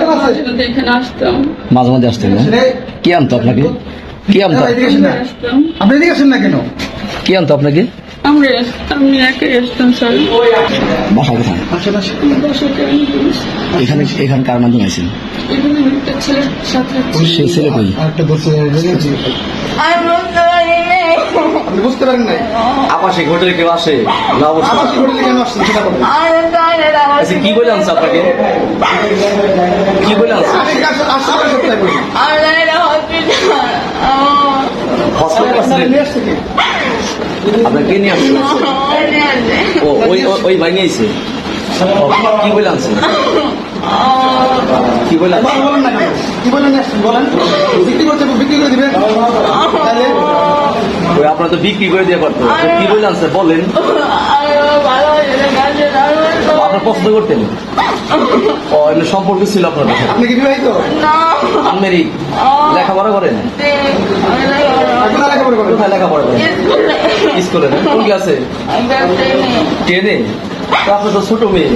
মাঝে এখানে আসতাম মাঝে মাঝে আসতেন? কে আনতো আপনাকে কে আনতো আপনি এদিকে আসেন না কেন কে আনতো আপনাকে আমরা এখানে কার মাধ্যমে আছেন সেই ছেলে কই আপনি বুঝতে পারেন নাই? আবাসিক হোটেলে কেউ আসে? না অবশ্যই আবার হোটেলে কেন আসছেন সেটা বলেন। আচ্ছা কি বলে আনছে আপনাকে? কি বলে আনছে? আসলে সত্যি বলেন? হসপিটাল নিয়ে আসছে কি? আপনাকে কে নিয়ে আসছে? ও ওই ওই- ওই ভাই নিয়েছে কি বলে আনছে? কি বলে বলেন না কি বলেন নিয়ে আসছেন? বলেন। বিক্রি করতে বিক্রি করে দিবেন। তাহলে আপনারা তো বিক্রি করে দিয়ে পারতো কি বলে আনছে বলেন। আপনার পছন্দ করতেন? ও এমনি সম্পর্ক ছিল আপনার। আপনি কি বিবাহিত? আনমেরিক লেখাপড়া করেন? কোথায় লেখাপড়া করেন? কোথায় লেখাপড়া করেন? স্কুলে। না? কোন ক্লাসে? টেনে। তো আপনি তো ছোট মেয়ে।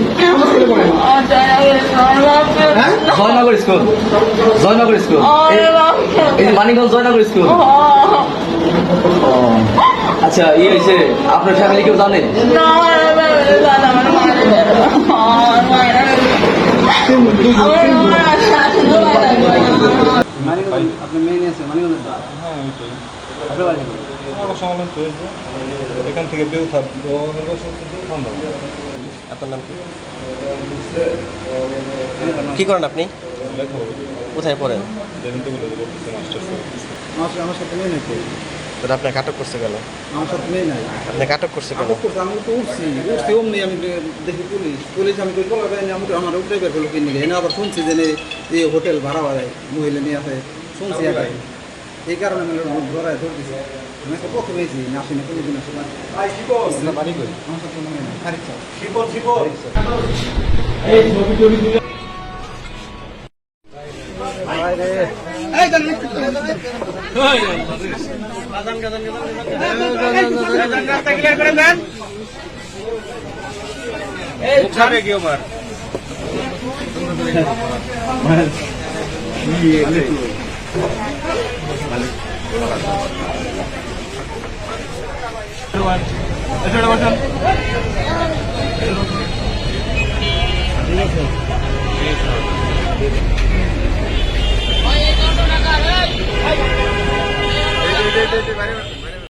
জয়নগর স্কুল। জয়নগর স্কুল। এই- মানিকগঞ্জ জয়নগর স্কুল। আচ্ছা ইয়ে হয়েছে আপনার ফ্যামিলি কেউ জানে? এখান থেকে বেউ থাকব আপনার নাম কি কি করেন আপনি? কোথায় পড়েন? আমার সাথে- নাই তো। তো আপনাকে আটক করছে কেন? আমার সাথে মেয়ে নাই। আপনাকে আটক করছে কেন? আটক করছে, আমি তো উঠছি। উঠছি অমনি আমি দেখি পুলিশ। পুলিশ আমি কই বলা আমি আমার উপরে বের করল কিনে। এনে আবার শুনছি যে এই হোটেল ভাড়া বাড়ায় মহিলা নিয়ে আসে। শুনছি একাই এই কারণে আমি ধরায় ধরে দিছি আমি একটা প্রথমে এসেছি না আসি না কোনোদিন আসি না আমার সাথে নাই। এই